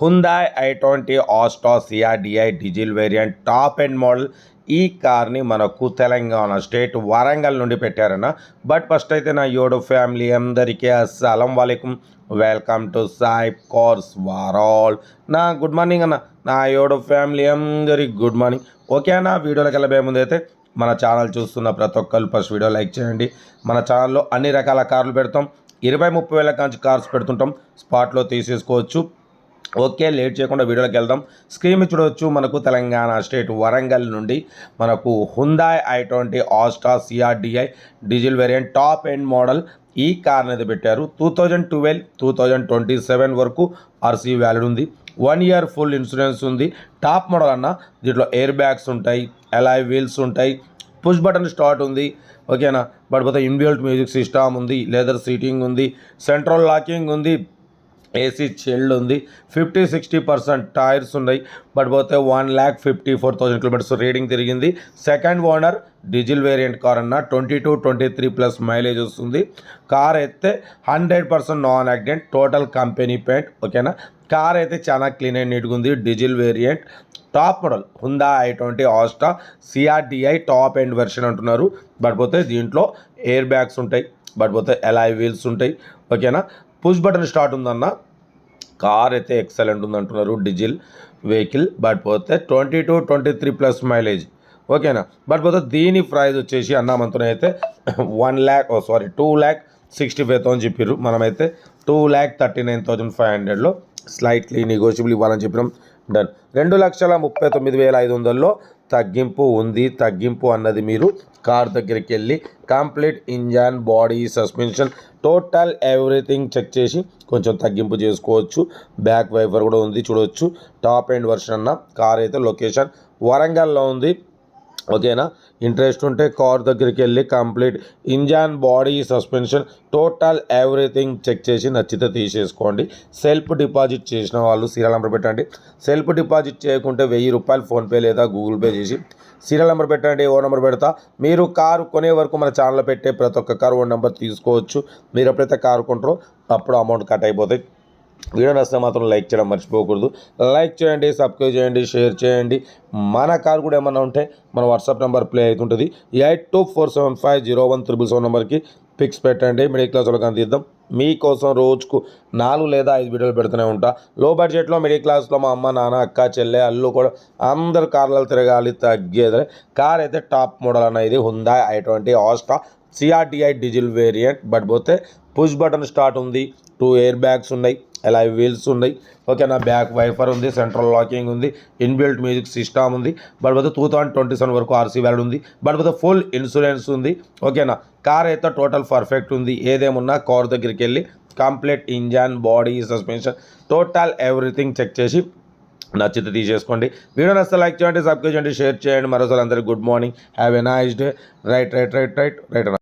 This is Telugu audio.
Hyundai I twenty Asta CRDI diesel variant top end model ఈ కార్ని మనకు తెలంగాణ స్టేట్ వరంగల్ నుండి పెట్టారన్న. బట్ ఫస్ట్ అయితే నా యోడో ఫ్యామిలీ అందరికీ అస్సలం వాలేకుం. వెల్కమ్ టు సాయిబ్ కోర్స్ వారాల్ నా గుడ్ మార్నింగ్ అన్న. నా యోడో ఫ్యామిలీ అందరికి గుడ్ మార్నింగ్. ఓకే అన్న వీడియోలోకి వెళ్ళబోయే ముందు అయితే మన ఛానల్ చూస్తున్న ప్రతి ఒక్కరు ఫస్ట్ వీడియో లైక్ చేయండి. మన ఛానల్లో అన్ని రకాల కార్లు పెడతాం. ఇరవై ముప్పై వేల కాంచి కార్స్ పెడుతుంటాం. స్పాట్లో తీసేసుకోవచ్చు. ఓకే లేట్ చేయకుండా వీడియోలోకి వెళ్దాం. స్క్రీన్ చూడవచ్చు మనకు తెలంగాణ స్టేట్ వరంగల్ నుండి మనకు Hyundai i twenty Asta CRDi diesel variant top end model ఈ కార్ అనేది పెట్టారు. Two thousand twelve two thousand twenty seven వరకు ఆర్సీ వ్యాలిడ్ ఉంది. వన్ ఇయర్ ఫుల్ ఇన్సూరెన్స్ ఉంది. టాప్ మోడల్ అన్న దీంట్లో ఎయిర్ బ్యాగ్స్ ఉంటాయి అలాయ్ వీల్స్ ఉంటాయి పుష్ బటన్ స్టార్ట్ ఉంది. ఓకేనా బట్ పోతే ఇన్బిల్ట్ మ్యూజిక్ సిస్టమ్ ఉంది లెదర్ సీటింగ్ ఉంది సెంట్రల్ లాకింగ్ ఉంది ఏసీ చెల్డ్ ఉంది. ఫిఫ్టీ సిక్స్టీ పర్సెంట్ టైర్స్ ఉన్నాయి. బట్ పోతే one lakh fifty four thousand kilometres reading తిరిగింది. Second owner diesel variant car అన్న. Twenty two twenty three plus mileage వస్తుంది. కార్ అయితే hundred percent non accident total company paint. ఓకేనా? కార్ అయితే చాలా క్లీన్ అండ్ నీట్గా ఉంది. Diesel variant top model Hyundai i twenty Asta CRDi top end version అంటున్నారు. బట్ పోతే దీంట్లో ఎయిర్ బ్యాగ్స్ ఉంటాయి. బట్ పోతే ఎలాయ్ వీల్స్ ఉంటాయి. ఓకేనా? పుష్ బటన్ స్టార్ట్ ఉందన్న. కార్ అయితే ఎక్సలెంట్ ఉంది అంటున్నారు డీజిల్ వెహికల్ బట్ పోతే twenty two twenty three plus mileage. ఓకేనా? బట్ పోతే దీని ప్రైజ్ వచ్చేసి అన్నామంతునే అయితే one lakh oh sorry two lakh sixty five thousand చెప్పారు మనమైతే two lakh thirty nine thousand five హండ్రెడ్లో స్లైట్లీ నెగోషియబుల్ ఇవ్వాలని చెప్పినాం. డన్. రెండు లక్షల ముప్పై తొమ్మిది వేల ఐదు వందల్లో తగ్గింపు ఉంది. తగ్గింపు అన్నది మీరు కార్ దగ్గరికి వెళ్ళి complete engine body suspension total everything check చేసి కొంచెం తగ్గింపు చేసుకోవచ్చు. బ్యాక్ వైఫర్ కూడా ఉంది చూడవచ్చు టాప్ ఎండ్ వర్షన్ అన్న కార్ అయితే లొకేషన్ వరంగల్లో ఉంది. ఓకేనా? ఇంట్రెస్ట్ ఉంటే కార్ దగ్గరికి వెళ్ళి complete engine body suspension total everything check చేసి నచ్చితే తీసేసుకోండి. సెల్ఫ్ డిపాజిట్ చేసిన వాళ్ళు సీరియల్ నెంబర్ పెట్టండి. సెల్ఫ్ డిపాజిట్ చేయకుంటే వెయ్యి రూపాయలు ఫోన్పే లేదా గూగుల్ పే చేసి సీరియల్ నెంబర్ పెట్టండి ఓ నెంబర్ పెడతా. మీరు కారు కొనే వరకు మన ఛానల్లో పెట్టే ప్రతి ఒక్క కారు ఓ నెంబర్ తీసుకోవచ్చు. మీరు ఎప్పుడైతే కారు కొంటారో అప్పుడు అమౌంట్ కట్ అయిపోతాయి. వీడియో నచ్చితే మాత్రం లైక్ చేయడం మర్చిపోకూడదు. లైక్ చేయండి సబ్స్క్రైబ్ చేయండి షేర్ చేయండి. మన కార్ కూడా ఏమన్నా ఉంటే మన వాట్సాప్ నెంబర్ ప్లే అవుతుంటుంది. Eight two four seven five zero one triple seven నెంబర్కి పిక్స్ పెట్టండి. మిడిల్ క్లాస్ వాళ్ళకి అందిద్దాం మీకోసం రోజుకు నాలుగు లేదా ఐదు వీడియోలు పెడుతూనే ఉంటా. లో బడ్జెట్లో మిడిల్ క్లాస్లో మా అమ్మ నాన్న అక్క చెల్లె అల్లు కూడా అందరు కార్లలో తిరగాలి తగ్గేది. కార్ అయితే టాప్ మోడల్ అనేది Hyundai I twenty Asta CRDI diesel variant. But పోతే పుష్ బటన్ స్టార్ట్ ఉంది. టూ ఎయిర్ బ్యాగ్స్ ఉన్నాయి. ఎలా వీల్స్ ఉన్నాయి. ఓకేనా బ్యాక్ వైఫర్ ఉంది సెంట్రల్ లాకింగ్ ఉంది ఇన్బిల్ట్ మ్యూజిక్ సిస్టమ్ ఉంది బట్ పోతే టూ థౌసండ్ ట్వంటీ సెవెన్ వరకు ఆర్సీ వ్యాలిడ్ ఉంది బట్ పోతే ఫుల్ ఇన్సూరెన్స్ ఉంది. ఓకేనా కార్ అయితే టోటల్ పర్ఫెక్ట్ ఉంది ఏదేమున్నా కార్ దగ్గరికి వెళ్ళి complete engine body suspension total everything check చేసి నచ్చితే తీసేసుకోండి. వీడియో నచ్చితే లైక్ చేయండి సబ్స్క్రైబ్ చేయండి షేర్ చేయండి. మరోసారి అందరికి good morning. Have a nice day. Right right right right right